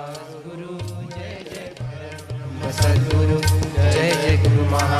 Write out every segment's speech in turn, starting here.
सद्गुरु जय जय गुरु महाराज।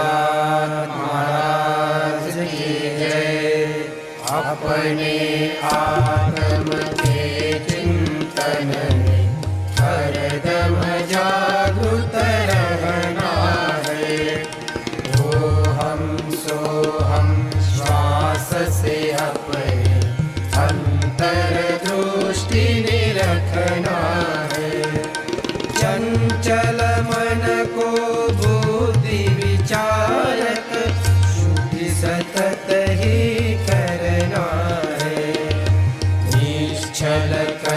अपने आत्म के चिंतन में हरदम जागृत रहना है। ओ हम सो हम श्वास से अपने अंतर दृष्टि निरखना है। चंचल मन को बुद्धि विचारक सतत ही करना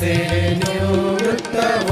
जीव धर्म है इनसे निवृत्त